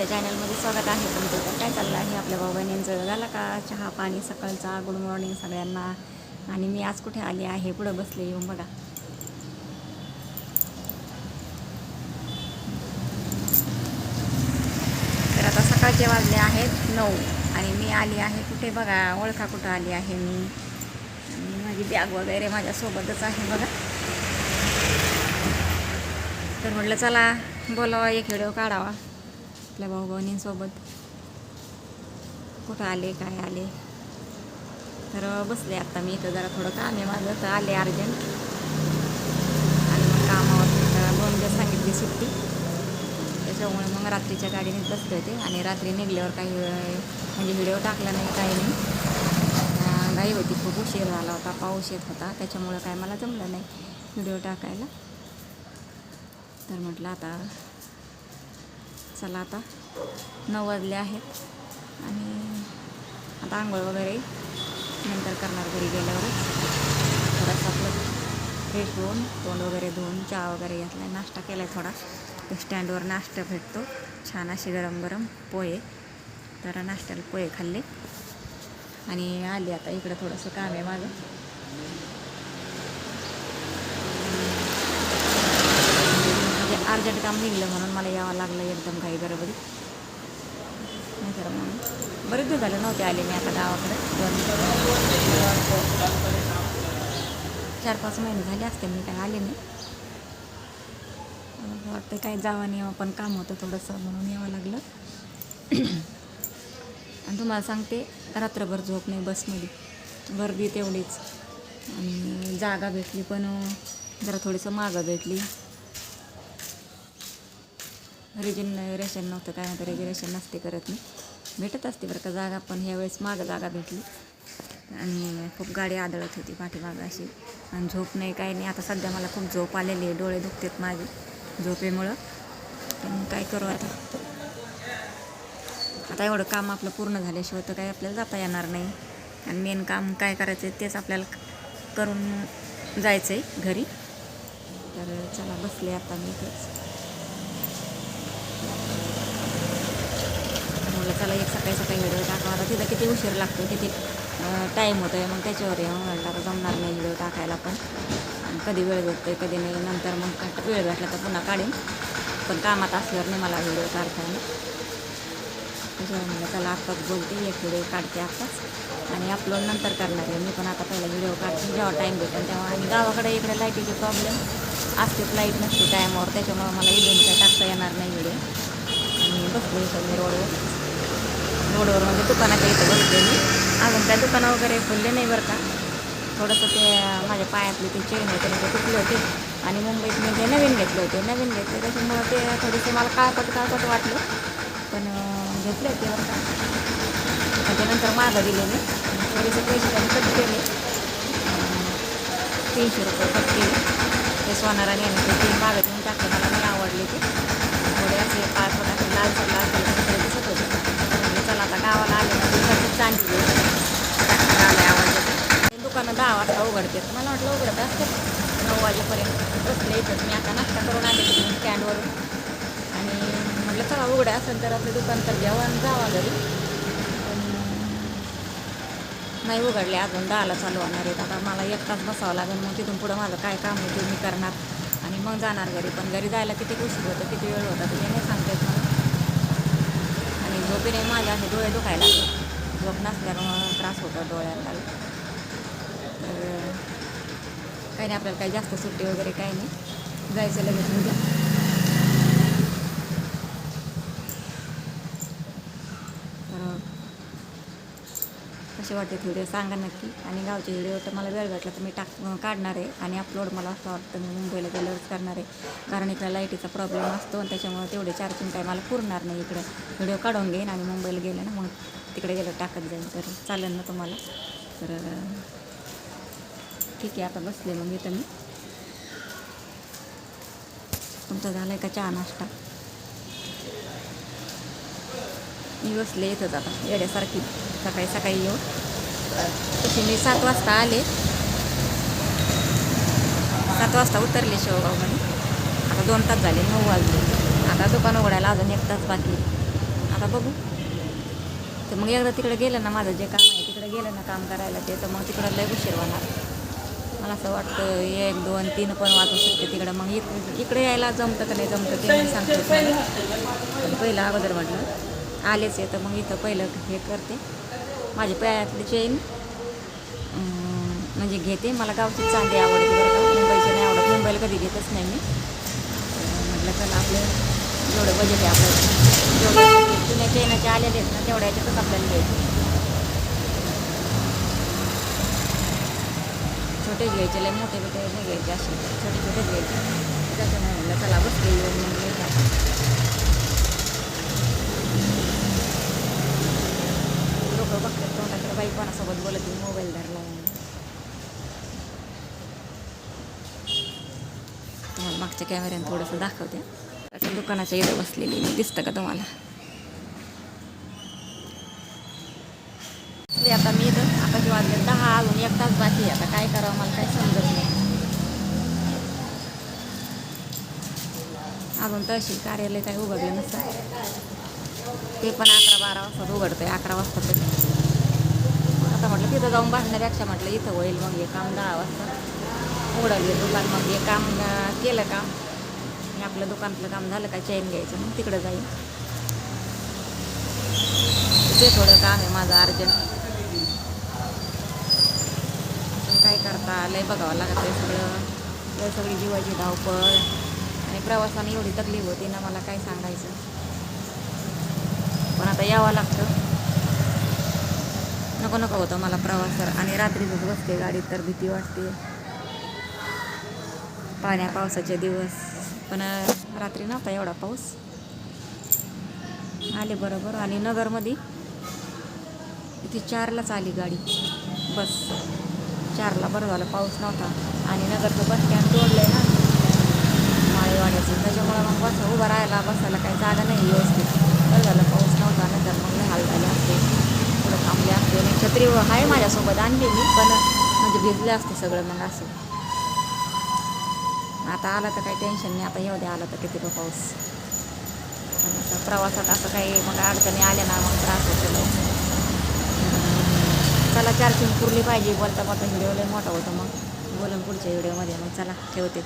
माझ्या चॅनलमध्ये स्वागत आहे. तुमचं तर काय चाललं आहे आपल्या भाऊ झाला का चहा पाणी सकाळचा? गुड मॉर्निंग सगळ्यांना. आणि मी आज कुठे आली आहे? पुढं बसले येऊन बघा. तर आता सकाळचे वाजले आहेत नऊ. आणि मी आली आहे कुठे बघा? ओळखा कुठं आली आहे मी? माझी बॅग वगैरे माझ्यासोबतच आहे बघा. तर म्हटलं चला बोलावा एक व्हिडिओ काढावा. आपल्या भाऊ बहिणींसोबत कुठं आले काय आले? तर बसले आता मी इथं जरा थोडं काम आहे माझं. तर आले अर्जंट. आणि मग कामावर दोन दिवस सांगितली सुट्टी. त्याच्यामुळे मग रात्रीच्या गाडीने बसले होते. आणि रात्री निघल्यावर काही म्हणजे व्हिडिओ टाकला नाही काही नाही. गाई होती खूप उशीर झाला होता पाऊस येत होता. त्याच्यामुळं काय मला जमलं नाही व्हिडिओ टाकायला. तर म्हटलं आता चला आता. नऊ वाजले आहेत. आणि आता आंघोळ वगैरे नंतर करणार घरी गेल्यावरच. थोडंसं आपलं फ्रेश होऊन तोंड वगैरे धुवून चहा वगैरे घेतला आहे नाश्ता केला आहे थोडा स्टँडवर नाश्ता भेटतो. छान असे गरम गरम पोहे. तर नाश्त्याला पोहे खाल्ले. आणि आले आता इकडं थोडंसं काम आहे माझं म्हणजे अर्जंट काम निघलं म्हणून मला यावं लागलं एकदम काही गडबडी नाही तर म्हणून. बरेच दिवस झाले नव्हते आले मी आता गावाकडे. दोन चार पाच महिने झाले असते मी काय आले नाही. मला वाटतं काय जावं नाही पण काम होतं थोडंसं म्हणून यावं लागलं. आणि तुम्हाला सांगते रात्रभर झोप नाही बसमध्ये. गर्दी तेवढीच. आणि जागा भेटली पण जरा थोडंसं मागं भेटली. रिजन रेशन नव्हतं काय नव्हतं रेग्युलेशन नसते करत मी. भेटत असते बरं का जागा पण ह्यावेळेस मागं जागा भेटली. आणि खूप गाडी आदळत होती पाठीमागं अशी. आणि झोप नाही काही नाही. आता सध्या मला खूप झोप आलेली आहे डोळे दुखतात माझे झोपेमुळं. पण काय करू आता? आता एवढं काम आपलं पूर्ण झाल्याशिवाय तर काही आपल्याला जाता येणार नाही. आणि मेन काम काय करायचं आहे तेच आपल्याला करून जायचं आहे घरी. तर चला बसले आता मी इथंच. म्हणजे म्हटलं चला एक सकाळी सकाळी व्हिडिओ टाकावा. आता तिथं किती उशीर लागतो किती टाईम होतो आहे मग त्याच्यावर येऊन म्हटलं आता जमणार नाही व्हिडिओ टाकायला पण. कधी वेळ भेटतो कधी नाही. नंतर मग वेळ भेटला तर पुन्हा काढेन. पण कामात असल्यावर नाही मला व्हिडिओ काढता म्हणलं चला आत्ताच बोलते एक व्हिडिओ काढते आत्ताच. आणि अपलोड नंतर करणार आहे. मी पण आता पहिला व्हिडिओ काढते. जेव्हा टाईम भेटेल तेव्हा. आणि गावाकडे इकडे लाईटीचे प्रॉब्लेम असतेच लाइट नसते टायमावर त्याच्यामुळं मला इव्हेंट काय टाकता येणार नाही व्हिडिओ आणि बसलो इथं मी रोडवर रोडवर म्हणजे दुकानाच्या इथं बसले मी अजून काय दुकानं वगैरे खुलले नाही बरं का. थोडंसं ते माझ्या पायातली ते चेन होते ते म्हणजे तुटले होते. आणि मुंबईत मी ते नवीन घेतले होते नवीन घेतले त्याच्यामुळं ते थोडेसे मला काळपट काळपट वाटलं. पण घेतले होते बरं का. त्याच्यानंतर मागं दिले मी. थोडेसे पैसे त्यांनी कट केले. तीनशे रुपये कट केले. ते सोनाराने आणि ते मागं देऊन टाकले. मला नाही आवडले ते. थोडे असे काळपट असे लाल लाल सर दिसत होते म्हणजे चला आता गावाला आले ना दुकानचं दुकानं दहा वाजता उघडते. मला वाटलं उघडत असते. नऊ वाजेपर्यंत बसले इथंच मी आता नाश्ता करून आले तिकडून स्टँडवरून. आणि म्हटलं चला उघडं असेल तर आपलं दुकान तर घ्यावं आणि जावा घरी. पण नाही उघडले अजून. दहाला चालू होणार आहेत. आता मला एक तास बसावं लागेल. मग तिथून पुढं माझं काय काम आहे मी करणार. आणि मग जाणार घरी. पण घरी जायला किती उशीर होतं किती वेळ होता तुम्ही नाही सांगता येत मला. आणि नाही माझ्या असे डोळे दुखायला लागले. झोप नसल्यामुळं त्रास होतो डोळ्याला तर काही नाही आपल्याला काही जास्त सुट्टी वगैरे काही नाही. जायचं लगेच उद्या. तर कसे वाटते व्हिडिओ सांगा नक्की. आणि गावचे व्हिडिओ तर मला वेळ भेटला तर मी टाक काढणार आहे आणि अपलोड मला असं वाटतं मी मुंबईला गेल्यावरच करणार आहे. कारण इकडे लाईटीचा प्रॉब्लेम असतो आणि त्याच्यामुळे तेवढे चार्जिंग काय मला पुरणार नाही इकडे. व्हिडिओ काढून घेईन आणि मुंबईला गेले ना मग. तिकडे गेलं टाकत जाईल तर चालेल ना तुम्हाला? तर ठीक आहे आता बसले मग इथं मी. तुमचा झाला आहे का चहा नाश्ता? मी बसले इथंच आता येड्यासारखी. सकाळी सकाळी येऊन. तशी मी सात वाजता आले. सात वाजता उतरले शेवगावमध्ये. आता दोन तास झाले नऊ वाजले. आता दुकान उघडायला अजून एक तास बाकी आता बघू. तर मग एकदा तिकडे गेलं ना माझं जे काम आहे तिकडे गेलं ना काम करायला ते तर मग तिकडं लय उशीर होणार. मला असं वाटतं एक दोन तीन पण वाजू शकते तिकडं. मग इक इकडे यायला जमतं का नाही जमतं ते मी सांगते पहिलं अगोदर म्हटलं आलेच आहे तर मग इथं पहिलं हे करते. माझी पायातली चेन म्हणजे घेते. मला गावची चांदी आवडते बरं का. मुंबईची नाही आवडत. मुंबईला कधी घेतच नाही मी. म्हटलं चला आपलं जेवढं बजेट आहे आपलं. जेवढं चेनाचे आलेले आहेत ना तेवढ्या याच्यातच आपल्याला घ्यायचे. छोटे घ्यायचे लय मोठे मोठे नाही घ्यायचे असे. छोटे छोटेच घ्यायचे. नाही म्हणाला चला बस येऊन लोक बघतात तोंडाकडे बाई कोणासोबत बोलत मोबाईल धरला तुम्हाला मागच्या कॅमेऱ्यानं थोडंसं दाखवते. दुकानाच्या इथं बसलेली दिसतं का तुम्हाला? बाकी आहे. आता काय करावं? मला काही समजत नाही. अजून तहसील कार्यालय काही उघडलं नसतं. ते पण अकरा बारा वाजता उघडतं आहे अकरा वाजता तरी. आता म्हटलं तिथं जाऊन बसण्यापेक्षा म्हटलं इथं होईल मग हे काम दहा वाजता. उघडलं दुकान मग हे काम केलं काम. आणि आपलं दुकानातलं काम झालं का चेन घ्यायचं मग तिकडं जाईल ते थोडं काम आहे माझं अर्जंट. काय करता? लय बघावं लागत आहे सगळं. लय सगळी जीवाची धावपळ. आणि प्रवासाने एवढी तकलीफ होती ना मला काय सांगायचं? पण आता यावं लागतं. नको नको होतं मला प्रवास तर आणि रात्रीतच बसते गाडीत तर भीती वाटते. पाण्या पावसाचे दिवस. पण रात्री नव्हता एवढा पाऊस. आले बरोबर. आणि नगरमध्ये इथे चारलाच आली गाडी. बस. चारला बरं झालं पाऊस नव्हता. आणि नगरचं बस स्टँड जोडलं आहे ना. माळेवाड्याचं. त्याच्यामुळं मग बस उभं राहायला बसायला काही जागा नाही व्यवस्थित. बरं झालं पाऊस नव्हता नंतर मग लय हाल झाले असते. थोडं थांबले असते. आणि छत्री आहे माझ्यासोबत आणली मी पण म्हणजे भिजले असते सगळं मग असं. आता आला तर काही टेन्शन नाही. आता येऊ द्या आला तर किती पाऊस आणि प्रवासात असं काही मग अडचणी आल्या ना मग त्रास होतो. चला चार्जिंग पुरली पाहिजे बोलता बोलता व्हिडिओ लय मोठा होतो मग. बोलून पुढच्या व्हिडिओमध्ये मग चला ठेवते.